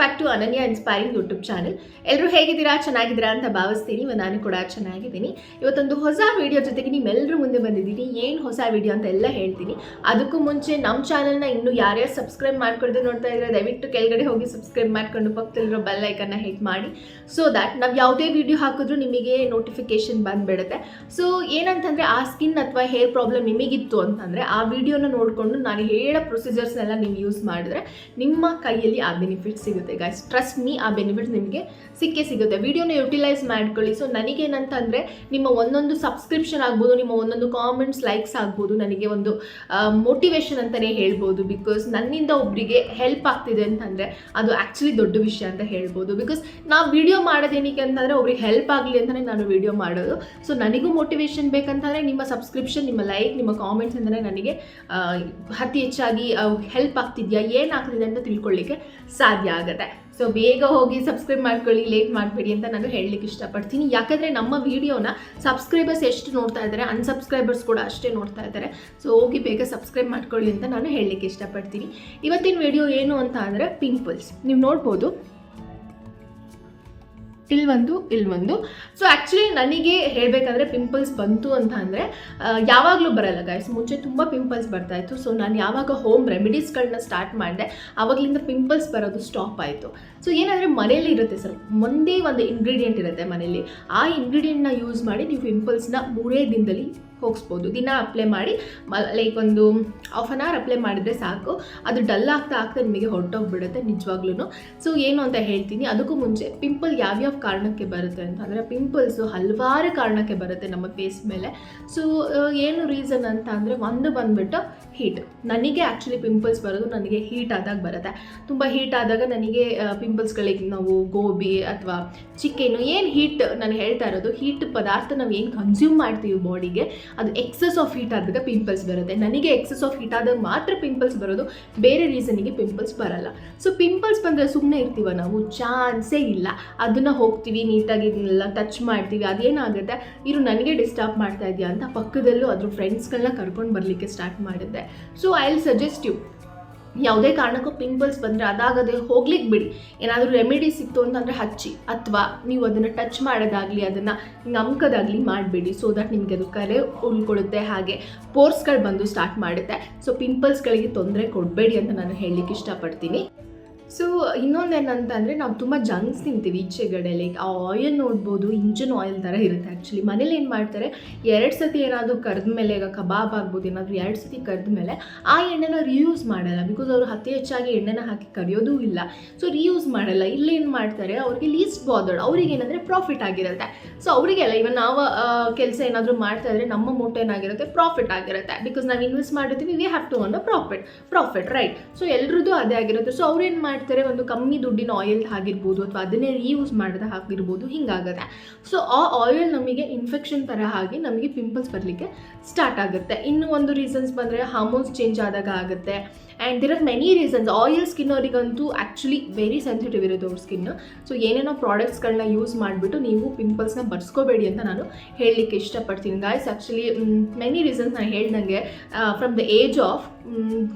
Back to Ananya inspiring YouTube channel ಎಲ್ಲರೂ ಹೇಗಿದ್ದೀರಾ? ಚೆನ್ನಾಗಿದ್ದೀರಾ ಅಂತ ಭಾವಿಸ್ತೀನಿ. ನಾನು ಕೂಡ ಚೆನ್ನಾಗಿದ್ದೀನಿ. ಇವತ್ತೊಂದು ಹೊಸ ವೀಡಿಯೋ ಜೊತೆಗೆ ನೀವೆಲ್ಲರೂ ಮುಂದೆ ಬಂದಿದ್ದೀನಿ. ಏನು ಹೊಸ ವೀಡಿಯೋ ಅಂತ ಎಲ್ಲ ಹೇಳ್ತೀನಿ. ಅದಕ್ಕೂ ಮುಂಚೆ ನಮ್ಮ ಚಾನಲ್ನ ಇನ್ನೂ ಯಾರ್ಯಾರು ಸಬ್ಸ್ಕ್ರೈಬ್ ಮಾಡ್ಕೊಳ್ಳೋದು ನೋಡ್ತಾ ಇದ್ರೆ ದಯವಿಟ್ಟು ಕೆಳಗಡೆ ಹೋಗಿ ಸಬ್ಸ್ಕ್ರೈಬ್ ಮಾಡ್ಕೊಂಡು ಪಕ್ಕದಲ್ಲಿರೋ ಬೆಲ್ ಐಕನ್ನ ಹಿಟ್ ಮಾಡಿ. ಸೊ ದ್ಯಾಟ್ ನಾವು ಯಾವುದೇ ವಿಡಿಯೋ ಹಾಕಿದ್ರೂ ನಿಮಗೆ ನೋಟಿಫಿಕೇಶನ್ ಬಂದುಬಿಡುತ್ತೆ. ಸೊ ಏನಂತಂದರೆ ಆ ಸ್ಕಿನ್ ಅಥವಾ ಹೇರ್ ಪ್ರಾಬ್ಲಮ್ ನಿಮಗಿತ್ತು ಅಂತಂದರೆ ಆ ವಿಡಿಯೋನ ನೋಡಿಕೊಂಡು ನಾನು ಹೇಳೋ ಪ್ರೊಸೀಜರ್ಸ್ನೆಲ್ಲ ನೀವು ಯೂಸ್ ಮಾಡಿದ್ರೆ ನಿಮ್ಮ ಕೈಯಲ್ಲಿ ಆ ಬೆನಿಫಿಟ್ ಸಿಗುತ್ತೆ. ಗೈಸ್ ಟ್ರಸ್ಟ್ ಮೀ ಆ ಬೆನಿಫಿಟ್ಸ್ ನಿಮಗೆ ಸಿಕ್ಕೇ ಸಿಗುತ್ತೆ. ವಿಡಿಯೋನ ಯುಟಿಲೈಸ್ ಮಾಡ್ಕೊಳ್ಳಿ. ಸೊ ನನಗೇನಂತಂದರೆ, ನಿಮ್ಮ ಒಂದೊಂದು ಸಬ್ಸ್ಕ್ರಿಪ್ಷನ್ ಆಗ್ಬೋದು, ನಿಮ್ಮ ಒಂದೊಂದು ಕಾಮೆಂಟ್ಸ್ ಲೈಕ್ಸ್ ಆಗ್ಬೋದು, ನನಗೆ ಒಂದು ಮೋಟಿವೇಶನ್ ಅಂತಲೇ ಹೇಳ್ಬೋದು. ಬಿಕಾಸ್ ನನ್ನಿಂದ ಒಬ್ಬರಿಗೆ ಹೆಲ್ಪ್ ಆಗ್ತಿದೆ ಅಂತಂದರೆ, ಅದು ಆ್ಯಕ್ಚುಲಿ ದೊಡ್ಡ ವಿಷಯ ಅಂತ ಹೇಳ್ಬೋದು. ಬಿಕಾಸ್ ನಾವು ವಿಡಿಯೋ ಮಾಡೋದೇನಕ್ಕೆ ಅಂತಂದರೆ, ಒಬ್ರಿಗೆ ಹೆಲ್ಪ್ ಆಗಲಿ ಅಂತಲೇ ನಾನು ವಿಡಿಯೋ ಮಾಡೋದು. ಸೊ ನನಗೂ ಮೋಟಿವೇಶನ್ ಬೇಕಂತಂದರೆ, ನಿಮ್ಮ ಸಬ್ಸ್ಕ್ರಿಪ್ಷನ್ ನಿಮ್ಮ ಲೈಕ್ ನಿಮ್ಮ ಕಾಮೆಂಟ್ಸ್ ಅಂದರೆ ನನಗೆ ಅತಿ ಹೆಚ್ಚಾಗಿ ಹೆಲ್ಪ್ ಆಗ್ತಿದೆಯಾ ಏನಾಗ್ತಿದೆ ಅಂತ ತಿಳ್ಕೊಳ್ಳಿಕ್ಕೆ ಸಾಧ್ಯ ಆಗುತ್ತೆ. ಸೊ ಬೇಗ ಹೋಗಿ ಸಬ್ಸ್ಕ್ರೈಬ್ ಮಾಡ್ಕೊಳ್ಳಿ ಲೇಟ್ ಮಾಡಬೇಡಿ ಅಂತ ನಾನು ಹೇಳಲಿಕ್ಕೆ ಇಷ್ಟಪಡ್ತೀನಿ. ಯಾಕಂದರೆ ನಮ್ಮ ವಿಡಿಯೋನ ಸಬ್ಸ್ಕ್ರೈಬರ್ಸ್ ಎಷ್ಟು ನೋಡ್ತಾ ಇದ್ದಾರೆ ಅನ್ಸಬ್ಸ್ಕ್ರೈಬರ್ಸ್ ಕೂಡ ಅಷ್ಟೇ ನೋಡ್ತಾ ಇದ್ದಾರೆ. ಸೊ ಹೋಗಿ ಬೇಗ ಸಬ್ಸ್ಕ್ರೈಬ್ ಮಾಡ್ಕೊಳ್ಳಿ ಅಂತ ನಾನು ಹೇಳಲಿಕ್ಕೆ ಇಷ್ಟಪಡ್ತೀನಿ. ಇವತ್ತಿನ ವಿಡಿಯೋ ಏನು ಅಂತ ಅಂದರೆ ಪಿಂಪಲ್ಸ್ ನೀವು ನೋಡ್ಬೋದು ಇಲ್ಲಿ ಒಂದು ಇಲ್ಲಿ ಒಂದು ಸೊ ಆ್ಯಕ್ಚುಲಿ ನನಗೆ ಹೇಳಬೇಕಂದ್ರೆ ಪಿಂಪಲ್ಸ್ ಬಂತು ಅಂತ ಅಂದರೆ ಯಾವಾಗಲೂ ಬರಲ್ಲ ಗಾಯ್ಸ್ ಮುಂಚೆ ತುಂಬ ಪಿಂಪಲ್ಸ್ ಬರ್ತಾ ಇತ್ತು. ಸೊ ನಾನು ಯಾವಾಗ ಹೋಮ್ ರೆಮಿಡೀಸ್ಗಳನ್ನ ಸ್ಟಾರ್ಟ್ ಮಾಡಿದೆ ಆವಾಗಲಿಂದ ಪಿಂಪಲ್ಸ್ ಬರೋದು ಸ್ಟಾಪ್ ಆಯಿತು. ಸೊ ಏನಂದರೆ ಮನೇಲಿ ಇರುತ್ತೆ ಸರ್ ಒಂದೇ ಒಂದು ಇಂಗ್ರೀಡಿಯೆಂಟ್ ಇರುತ್ತೆ ಮನೇಲಿ. ಆ ಇಂಗ್ರೀಡಿಯೆಂಟ್ನ ಯೂಸ್ ಮಾಡಿ ನೀವು ಪಿಂಪಲ್ಸ್ನ ಮೂರೇ ದಿನದಲ್ಲಿ ಹೋಗಿಸ್ಬೋದು. ದಿನ ಅಪ್ಲೈ ಮಾಡಿ ಲೈಕ್ ಒಂದು ಹಾಫ್ ಆನ್ ಅವರ್ ಅಪ್ಲೈ ಮಾಡಿದರೆ ಸಾಕು. ಅದು ಡಲ್ ಆಗ್ತಾ ಆಗ್ತಾ ನಿಮಗೆ ಹೊರಟೋಗ್ಬಿಡುತ್ತೆ ನಿಜವಾಗ್ಲೂ ಸೊ ಏನು ಅಂತ ಹೇಳ್ತೀನಿ, ಅದಕ್ಕೂ ಮುಂಚೆ ಪಿಂಪಲ್ ಯಾವ್ಯಾವ ಕಾರಣಕ್ಕೆ ಬರುತ್ತೆ ಅಂತ ಅಂದರೆ ಪಿಂಪಲ್ಸು ಹಲವಾರು ಕಾರಣಕ್ಕೆ ಬರುತ್ತೆ ನಮ್ಮ ಫೇಸ್ ಮೇಲೆ. ಸೊ ಏನು ರೀಸನ್ ಅಂತ ಅಂದರೆ, ಒಂದು ಬಂದುಬಿಟ್ಟು ಹೀಟ್ ನನಗೆ ಆ್ಯಕ್ಚುಲಿ ಪಿಂಪಲ್ಸ್ ಬರೋದು ನನಗೆ ಹೀಟ್ ಆದಾಗ ಬರುತ್ತೆ. ತುಂಬ ಹೀಟ್ ಆದಾಗ ನನಗೆ ಪಿಂಪಲ್ಸ್ಗಳಿಗೆ ನಾವು ಗೋಬಿ ಅಥವಾ ಚಿಕನ್ನು ಏನು ಹೀಟ್ ನಾನು ಹೇಳ್ತಾ ಇರೋದು ಹೀಟ್ ಪದಾರ್ಥ ನಾವು ಏನು ಕನ್ಸ್ಯೂಮ್ ಮಾಡ್ತೀವಿ ಬಾಡಿಗೆ ಅದು ಎಕ್ಸಸ್ ಆಫ್ ಹೀಟ್ ಆದಾಗ ಪಿಂಪಲ್ಸ್ ಬರುತ್ತೆ. ನನಗೆ ಎಕ್ಸಸ್ ಆಫ್ ಹೀಟ್ ಆದಾಗ ಮಾತ್ರ ಪಿಂಪಲ್ಸ್ ಬರೋದು, ಬೇರೆ ರೀಸನಿಗೆ ಪಿಂಪಲ್ಸ್ ಬರಲ್ಲ. ಸೊ ಪಿಂಪಲ್ಸ್ ಬಂದರೆ ಸುಮ್ಮನೆ ಇರ್ತೀವ ನಾವು? ಚಾನ್ಸೇ ಇಲ್ಲ. ಅದನ್ನು ಹೋಗ್ತೀವಿ ನೀಟಾಗಿ ಇದನ್ನೆಲ್ಲ ಟಚ್ ಮಾಡ್ತೀವಿ, ಅದೇನಾಗುತ್ತೆ? ಇರು, ನನಗೆ ಡಿಸ್ಟರ್ಬ್ ಮಾಡ್ತಾ ಇದೆಯಾ ಅಂತ ಪಕ್ಕದಲ್ಲೂ ಅದ್ರ ಫ್ರೆಂಡ್ಸ್ಗಳನ್ನ ಕರ್ಕೊಂಡು ಬರಲಿಕ್ಕೆ ಸ್ಟಾರ್ಟ್ ಮಾಡಿದ್ದೆ. ಸೊ ಐ ಸಜೆಸ್ಟ್ ಯು ಯಾವುದೇ ಕಾರಣಕ್ಕೂ ಪಿಂಪಲ್ಸ್ ಬಂದರೆ ಅದಾಗದೆ ಹೋಗ್ಲಿಕ್ಕೆ ಬಿಡಿ. ಏನಾದರೂ ರೆಮಿಡಿ ಸಿಕ್ತು ಅಂತಂದರೆ ಹಚ್ಚಿ. ಅಥವಾ ನೀವು ಅದನ್ನು ಟಚ್ ಮಾಡೋದಾಗಲಿ, ಅದನ್ನು ನಮ್ಕೋದಾಗಲಿ ಮಾಡಬೇಡಿ ಸೊ ದಟ್ ನಿಮಗೆ ಅದು ಕಲೆ ಉಳ್ಕೊಳ್ಳುತ್ತೆ ಹಾಗೆ ಪೋರ್ಸ್ಗಳು ಬಂದು ಸ್ಟಾರ್ಟ್ ಮಾಡುತ್ತೆ. ಸೊ ಪಿಂಪಲ್ಸ್ಗಳಿಗೆ ತೊಂದರೆ ಕೊಡಬೇಡಿ ಅಂತ ನಾನು ಹೇಳಲಿಕ್ಕೆ ಇಷ್ಟಪಡ್ತೀನಿ. ಸೊ ಇನ್ನೊಂದೇನಂತಂದರೆ ನಾವು ತುಂಬ ಜಂಕ್ಸ್ ತಿಂತೀವಿ ಈಚೆಗಡೆ ಲೈಕ್ ಆ ಆಯಿಲ್ ನೋಡ್ಬೋದು, ಇಂಜಿನ್ ಆಯಿಲ್ ಥರ ಇರುತ್ತೆ ಆ್ಯಕ್ಚುಲಿ ಮನೇಲಿ ಏನು ಮಾಡ್ತಾರೆ, ಎರಡು ಸತಿ ಏನಾದರೂ ಕರೆದ ಮೇಲೆ ಈಗ ಕಬಾಬ್ ಆಗ್ಬೋದು, ಏನಾದರೂ ಎರಡು ಸತಿ ಕರೆದ ಮೇಲೆ ಆ ಎಣ್ಣೆನ ರಿಯೂಸ್ ಮಾಡಲ್ಲ. ಬಿಕಾಸ್ ಅವರು ಅತಿ ಹೆಚ್ಚಾಗಿ ಎಣ್ಣೆನ ಹಾಕಿ ಕರಿಯೋದೂ ಇಲ್ಲ. ಸೊ ರಿಯೂಸ್ ಮಾಡಲ್ಲ. ಇಲ್ಲಿ ಏನು ಮಾಡ್ತಾರೆ, ಅವ್ರಿಗೆ ಲೀಸ್ಟ್ ಬಾದರ್ಡ್ ಅವ್ರಿಗೆ ಏನಂದರೆ ಪ್ರಾಫಿಟ್ ಆಗಿರುತ್ತೆ. ಸೊ ಅವರಿಗೆಲ್ಲ ಇವನ್ ನಾವು ಕೆಲಸ ಏನಾದರೂ ಮಾಡ್ತಾ ಇದ್ರೆ ನಮ್ಮ ಮೂಟೆ ಏನಾಗಿರುತ್ತೆ ಪ್ರಾಫಿಟ್ ಆಗಿರುತ್ತೆ. ಬಿಕಾಸ್ ನಾವು ಇನ್ವೆಸ್ಟ್ ಮಾಡಿರ್ತೀವಿ ವಿ ಹ್ಯಾವ್ ಟು ಅನ್ನೋ ಪ್ರಾಫಿಟ್ ಪ್ರಾಫಿಟ್ ರೈಟ್ ಸೊ ಎಲ್ರದ್ದು ಅದೇ ಆಗಿರುತ್ತೆ. ಸೊ ಅವ್ರು ಏನು ಮಾಡ್ತಾರೆ, ಒಂದು ಕಮ್ಮಿ ದುಡ್ಡಿನ ಆಯಿಲ್ ಆಗಿರ್ಬೋದು ಅಥವಾ ಅದನ್ನೇ ರೀಯೂಸ್ ಮಾಡಿದ ಆಗಿರ್ಬೋದು ಹಿಂಗಾಗುತ್ತೆ. ಸೊ ಆ ಆಯಿಲ್ ನಮಗೆ ಇನ್ಫೆಕ್ಷನ್ ಥರ ಆಗಿ ನಮಗೆ ಪಿಂಪಲ್ಸ್ ಬರಲಿಕ್ಕೆ ಸ್ಟಾರ್ಟ್ ಆಗುತ್ತೆ. ಇನ್ನು ಒಂದು ರೀಸನ್ಸ್ ಬಂದರೆ ಹಾರ್ಮೋನ್ಸ್ ಚೇಂಜ್ ಆದಾಗ ಆಗುತ್ತೆ. And there are many reasons oil skin ಅವರಿಗಂತೂ actually very sensitive ಇರುತ್ತೆ ಅವ್ರ ಸ್ಕಿನ್ ಸೊ ಏನೇನೋ ಪ್ರಾಡಕ್ಟ್ಸ್ಗಳನ್ನ ಯೂಸ್ ಮಾಡಿಬಿಟ್ಟು ನೀವು ಪಿಂಪಲ್ಸ್ನ ಬರ್ಸ್ಕೋಬೇಡಿ ಅಂತ ನಾನು ಹೇಳಲಿಕ್ಕೆ ಇಷ್ಟಪಡ್ತೀನಿ. ಗಾಯ್ಸ್ ಆ್ಯಕ್ಚುಲಿ ಮೆನಿ ರೀಸನ್ಸ್ ನಾನು ಹೇಳ್ದಂಗೆ from the age of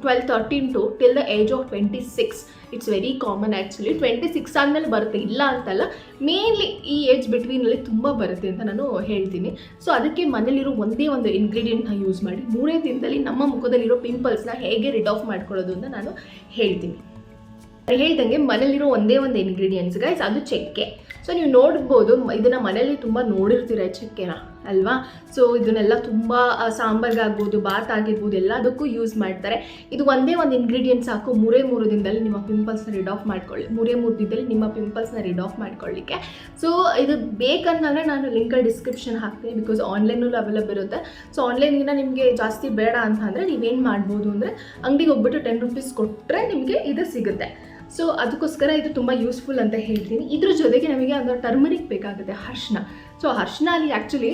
twelve thirteen to till the age of twenty six it's very common actually twenty six ಆದಮೇಲೆ ಬರುತ್ತೆ. ಇಲ್ಲ ಅಂತಲ್ಲ ಮೇನ್ಲಿ ಈ ಏಜ್ ಬಿಟ್ವೀನಲ್ಲಿ ತುಂಬ ಬರುತ್ತೆ ಅಂತ ನಾನು ಹೇಳ್ತೀನಿ. ಸೊ ಅದಕ್ಕೆ ಮನೇಲಿರೋ ಒಂದೇ ಒಂದು ಇಂಗ್ರೀಡಿಯೆಂಟ್ನ ಯೂಸ್ ಮಾಡಿ. ಮೂರೇ ದಿನದಲ್ಲಿ ನಮ್ಮ ಮುಖದಲ್ಲಿರೋ ಪಿಂಪಲ್ಸ್ನ ಹೇಗೆ ರಿಡ್ ಆಫ್ ಮಾಡ್ಕೊಳ್ಳೋದು ಅಂತ ನಾನು ಹೇಳ್ತೀನಿ. ಹೇಳ್ದಂಗೆ ಮನೇಲಿರೋ ಒಂದೇ ಒಂದು ಇಂಗ್ರೀಡಿಯೆಂಟ್ಸ್ ಗೈಸ್ ಅದು ಚಕ್ಕೆ. ಸೊ ನೀವು ನೋಡ್ಬೋದು, ಇದನ್ನು ಮನೇಲಿ ತುಂಬ ನೋಡಿರ್ತೀರ, ಚಕ್ಕೆನ? ಅಲ್ವಾ? ಸೊ ಇದನ್ನೆಲ್ಲ ತುಂಬ ಸಾಂಬಾರ್ಗಾಗ್ಬೋದು ಬಾತ್ ಆಗಿರ್ಬೋದು ಎಲ್ಲದಕ್ಕೂ ಯೂಸ್ ಮಾಡ್ತಾರೆ. ಇದು ಒಂದೇ ಒಂದು ಇಂಗ್ರೀಡಿಯೆಂಟ್ ಸಾಕು, ಮೂರೇ ಮೂರು ದಿನದಲ್ಲಿ ನಿಮ್ಮ ಪಿಂಪಲ್ಸ್ನ ರಿಡ್ ಆಫ್ ಮಾಡ್ಕೊಳ್ಳಿ. ಮೂರೇ ಮೂರು ದಿನದಲ್ಲಿ ನಿಮ್ಮ ಪಿಂಪಲ್ಸ್ನ ರಿಡ್ ಆಫ್ ಮಾಡ್ಕೊಳ್ಳಿಕ್ಕೆ. ಸೊ ಇದು ಬೇಕಂತಂದರೆ ನಾನು ಲಿಂಕಲ್ಲಿ ಡಿಸ್ಕ್ರಿಪ್ಷನ್ ಹಾಕ್ತೀನಿ ಬಿಕಾಸ್ ಆನ್ಲೈನಲ್ಲೂ ಅವೈಲಬಲ್ ಇರುತ್ತೆ. ಸೊ ಆನ್ಲೈನಿಂದ ನಿಮಗೆ ಜಾಸ್ತಿ ಬೇಡ ಅಂತ ಅಂದರೆ ನೀವೇನು ಮಾಡ್ಬೋದು ಅಂದರೆ ಅಂಗಡಿಗೆ ಹೋಗ್ಬಿಟ್ಟು ಟೆನ್ ರುಪೀಸ್ ಕೊಟ್ಟರೆ ನಿಮಗೆ ಇದು ಸಿಗುತ್ತೆ. ಸೊ ಅದಕ್ಕೋಸ್ಕರ ಇದು ತುಂಬ ಯೂಸ್ಫುಲ್ ಅಂತ ಹೇಳ್ತೀನಿ. ಇದ್ರ ಜೊತೆಗೆ ನಮಗೆ ಒಂದು ಟರ್ಮರಿಕ್ ಬೇಕಾಗುತ್ತೆ ಅರ್ಶಿನ ಸೊ ಅರ್ಶಿನ ಅಲ್ಲಿ ಆ್ಯಕ್ಚುಲಿ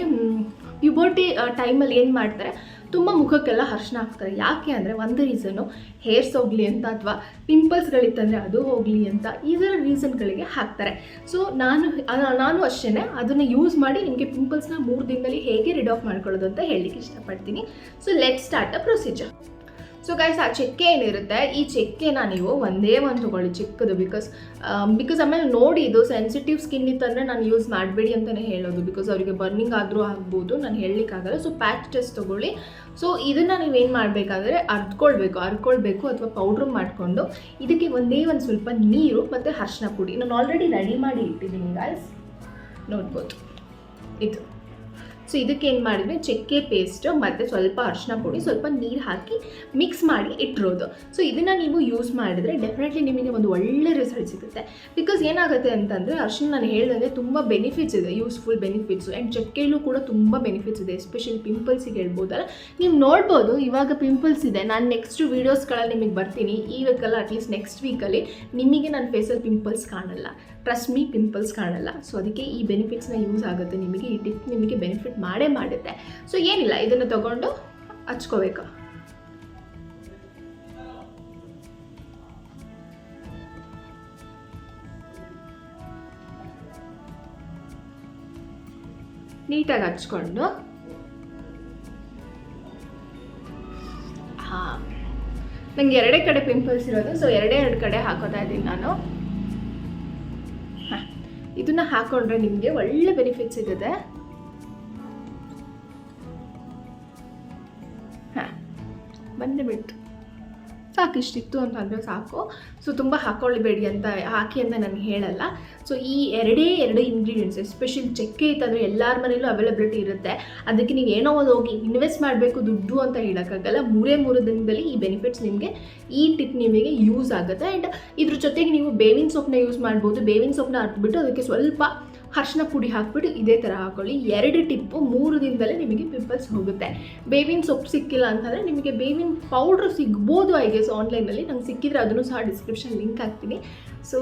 ಪ್ಯುಬರ್ಟಿ ಟೈಮಲ್ಲಿ ಏನು ಮಾಡ್ತಾರೆ? ತುಂಬ ಮುಖಕ್ಕೆಲ್ಲ ಅರ್ಶಿನ ಹಾಕ್ತಾರೆ. ಯಾಕೆ ಅಂದರೆ ಒಂದು ರೀಸನ್ನು ಹೇರ್ಸ್ ಹೋಗಲಿ ಅಂತ ಅಥವಾ ಪಿಂಪಲ್ಸ್ಗಳಿತ್ತಂದರೆ ಅದು ಹೋಗಲಿ ಅಂತ ಈ ಥರ ರೀಸನ್ಗಳಿಗೆ ಹಾಕ್ತಾರೆ. ಸೊ ನಾನು ನಾನು ಅಷ್ಟೇ ಅದನ್ನು ಯೂಸ್ ಮಾಡಿ ನಿಮಗೆ ಪಿಂಪಲ್ಸ್ನ ಮೂರು ದಿನದಲ್ಲಿ ಹೇಗೆ ರಿಡ್ ಆಫ್ ಮಾಡ್ಕೊಳ್ಳೋದು ಅಂತ ಹೇಳಲಿಕ್ಕೆ ಇಷ್ಟಪಡ್ತೀನಿ. So let start a procedure so guys ಆ ಚಕ್ಕೆ ಏನಿರುತ್ತೆ? ಈ ಚಕ್ಕೆನ ನೀವು ಒಂದೇ ಒಂದು ತೊಗೊಳ್ಳಿ ಚಿಕ್ಕದು ಬಿಕಾಸ್ ಬಿಕಾಸ್ ಆಮೇಲೆ ನೋಡಿ ಇದು ಸೆನ್ಸಿಟಿವ್ ಸ್ಕಿನ್ ಇತ್ತಂದರೆ ನಾನು ಯೂಸ್ ಮಾಡಬೇಡಿ ಅಂತಲೇ ಹೇಳೋದು. ಬಿಕಾಸ್ ಅವರಿಗೆ ಬರ್ನಿಂಗ್ ಆದರೂ ಆಗ್ಬೋದು, ನಾನು ಹೇಳಲಿಕ್ಕಾಗಲ್ಲ. ಸೊ ಪ್ಯಾಚ್ ಟೆಸ್ಟ್ ತೊಗೊಳ್ಳಿ. ಸೊ ಇದನ್ನು ನೀವೇನು ಮಾಡಬೇಕಾದ್ರೆ ಅರ್ದ್ಕೊಳ್ಬೇಕು. ಅರ್ಕೊಳ್ಬೇಕು ಅಥವಾ ಪೌಡ್ರ್ ಮಾಡಿಕೊಂಡು ಇದಕ್ಕೆ ಒಂದೇ ಒಂದು ಸ್ವಲ್ಪ ನೀರು ಮತ್ತು ಅರ್ಶಿನ ಪುಡಿ. ನಾನು ಆಲ್ರೆಡಿ ರೆಡಿ ಮಾಡಿ ಇಟ್ಟಿದ್ದೀನಿ ಗಾಯ್ಸ್ ನೋಡ್ಬೋದು. ಇದು. ಸೊ ಏನು ಮಾಡಿದ್ವಿ? ಚಕ್ಕೆ ಪೇಸ್ಟ್ ಮತ್ತು ಸ್ವಲ್ಪ ಅರಿಶಿನ ಪುಡಿ, ಸ್ವಲ್ಪ ನೀರು ಹಾಕಿ ಮಿಕ್ಸ್ ಮಾಡಿ ಇಟ್ಟಿರೋದು. ಸೊ ಇದನ್ನು ನೀವು ಯೂಸ್ ಮಾಡಿದರೆ ಡೆಫಿನೆಟ್ಲಿ ನಿಮಗೆ ಒಂದು ಒಳ್ಳೆ ರಿಸಲ್ಟ್ ಸಿಗುತ್ತೆ. ಬಿಕಾಸ್ ಏನಾಗುತ್ತೆ ಅಂತಂದರೆ ಅರ್ಶಿನ ನಾನು ಹೇಳ್ದಂಗೆ ತುಂಬ ಬೆನಿಫಿಟ್ಸ್ ಇದೆ ಯೂಸ್ಫುಲ್ ಬೆನಿಫಿಟ್ಸು ಆ್ಯಂಡ್ ಚಕ್ಕೆಯಲ್ಲೂ ಕೂಡ ತುಂಬ ಬೆನಿಫಿಟ್ಸ್ ಇದೆ ಎಸ್ಪೆಷಲಿ ಪಿಂಪಲ್ಸಿಗೆ ಹೇಳ್ಬೋದಲ್ಲ. ನೀವು ನೋಡ್ಬೋದು, ಇವಾಗ ಪಿಂಪಲ್ಸ್ ಇದೆ. ನಾನು ನೆಕ್ಸ್ಟ್ ವೀಡಿಯೋಸ್ಗಳಲ್ಲಿ ನಿಮಗೆ ಬರ್ತೀನಿ. ಈ ವೀಕಲ್ಲ ಅಟ್ಲೀಸ್ಟ್ ನೆಕ್ಸ್ಟ್ ವೀಕಲ್ಲಿ ನಿಮಗೆ ನನ್ನ ಫೇಸಲ್ಲಿ ಪಿಂಪಲ್ಸ್ ಕಾಣಲ್ಲ. ಟ್ರಸ್ಟ್ ಮೀ ಪಿಂಪಲ್ಸ್ ಕಾಣಲ್ಲ. ಸೊ ಅದಕ್ಕೆ ಈ ಬೆನಿಫಿಟ್ಸ್ನ ಯೂಸ್ ಆಗುತ್ತೆ ನಿಮಗೆ, ಈ ಟಿಪ್ ನಿಮಗೆ ಬೆನಿಫಿಟ್ ಮಾಡೇ ಮಾಡುತ್ತೆ. ಸೊ ಏನಿಲ್ಲ, ಇದನ್ನು ತಗೊಂಡು ಹಚ್ಕೋಬೇಕು. ನೀಟಾಗಿ ಹಚ್ಕೊಂಡು. ಹಾಂ. ನಂಗೆ ಎರಡೇ ಕಡೆ ಪಿಂಪಲ್ಸ್ ಇರೋದು ಸೊ ಎರಡೇ ಎರಡು ಕಡೆ ಹಾಕೋತಾ ಇದ್ದೀನಿ ನಾನು. ಇದನ್ನ ಹಾಕೊಂಡ್ರೆ ನಿಮಗೆ ಒಳ್ಳೆ ಬೆನಿಫಿಟ್ಸ್ ಇದೆ ಹಾಂ ಬಂದು ಬಿಟ್ಟು ಸಾಕು ಇಷ್ಟಿತ್ತು ಅಂತಂದರೆ ಸಾಕು. ಸೊ ತುಂಬ ಹಾಕ್ಕೊಳ್ಳಬೇಡಿ ಅಂತ ಹಾಕಿ ಅಂತ ನಾನು ಹೇಳಲ್ಲ. ಸೊ ಈ ಎರಡೇ ಎರಡು ಇಂಗ್ರೀಡಿಯೆಂಟ್ಸ್ ಎಸ್ಪೆಷಲಿ ಚಕ್ಕೆ ಇತ್ತಂದರೆ ಎಲ್ಲರ ಮನೇಲೂ ಅವೈಲಬಿಲಿಟಿ ಇರುತ್ತೆ. ಅದಕ್ಕೆ ನೀವು ಏನೋ ಒಂದು ಹೋಗಿ ಇನ್ವೆಸ್ಟ್ ಮಾಡಬೇಕು ದುಡ್ಡು ಅಂತ ಹೇಳೋಕ್ಕಾಗಲ್ಲ. ಮೂರೇ ಮೂರು ದಿನದಲ್ಲಿ ಈ ಬೆನಿಫಿಟ್ಸ್ ನಿಮಗೆ ಈ ಟಿಪ್ ನಿಮಗೆ ಯೂಸ್ ಆಗುತ್ತೆ. ಆ್ಯಂಡ್ ಇದ್ರ ಜೊತೆಗೆ ನೀವು ಬೇವಿನ ಸೊಪ್ಪನ್ನ ಯೂಸ್ ಮಾಡ್ಬೋದು. ಬೇವಿನ ಸೊಪ್ಪನ್ನ ಹಾಕ್ಬಿಟ್ಟು ಅದಕ್ಕೆ ಸ್ವಲ್ಪ ಅರ್ಶಿನ ಪುಡಿ ಹಾಕ್ಬಿಟ್ಟು ಇದೇ ಥರ ಹಾಕೊಳ್ಳಿ. ಎರಡು ಟಿಪ್ಪು, ಮೂರು ದಿನದಲ್ಲೇ ನಿಮಗೆ ಪಿಂಪಲ್ಸ್ ಹೋಗುತ್ತೆ. ಬೇವಿನ ಸೊಪ್ಪು ಸಿಕ್ಕಿಲ್ಲ ಅಂತಂದರೆ ನಿಮಗೆ ಬೇವಿನ ಪೌಡ್ರ್ ಸಿಗ್ಬೋದು ಐ ಗೆಸ್ ಆನ್ಲೈನಲ್ಲಿ ನಂಗೆ ಸಿಕ್ಕಿದ್ರೆ ಅದನ್ನು ಸಹ ಡಿಸ್ಕ್ರಿಪ್ಷನ್ ಲಿಂಕ್ ಹಾಕ್ತೀನಿ. ಸೊ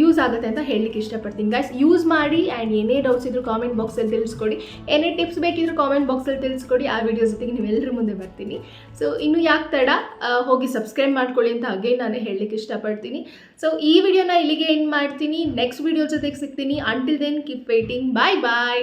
ಯೂಸ್ ಆಗುತ್ತೆ ಅಂತ ಹೇಳಲಿಕ್ಕೆ ಇಷ್ಟಪಡ್ತೀನಿ. ಗೈಸ್ ಯೂಸ್ ಮಾಡಿ ಆ್ಯಂಡ್ ಏನೇ ಡೌಟ್ಸ್ ಇದ್ದರೂ ಕಾಮೆಂಟ್ ಬಾಕ್ಸಲ್ಲಿ ತಿಳಿಸ್ಕೊಡಿ. ಏನೇ ಟಿಪ್ಸ್ ಬೇಕಿದ್ರು ಕಾಮೆಂಟ್ ಬಾಕ್ಸಲ್ಲಿ ತಿಳಿಸ್ಕೊಡಿ. ಆ ವಿಡಿಯೋ ಜೊತೆಗೆ ನೀವೆಲ್ಲರ ಮುಂದೆ ಬರ್ತೀನಿ. ಸೊ ಇನ್ನು ಯಾಕೆ ತಡ? ಹೋಗಿ ಸಬ್ಸ್ಕ್ರೈಬ್ ಮಾಡ್ಕೊಳ್ಳಿ ಅಂತ ಹಾಗೆ ನಾನು ಹೇಳಲಿಕ್ಕೆ ಇಷ್ಟಪಡ್ತೀನಿ. ಸೊ ಈ ವಿಡಿಯೋನ ಇಲ್ಲಿಗೆ ಎಂಡ್ ಮಾಡ್ತೀನಿ. ನೆಕ್ಸ್ಟ್ ವಿಡಿಯೋ ಜೊತೆಗೆ ಸಿಗ್ತೀನಿ. Until then keep waiting bye bye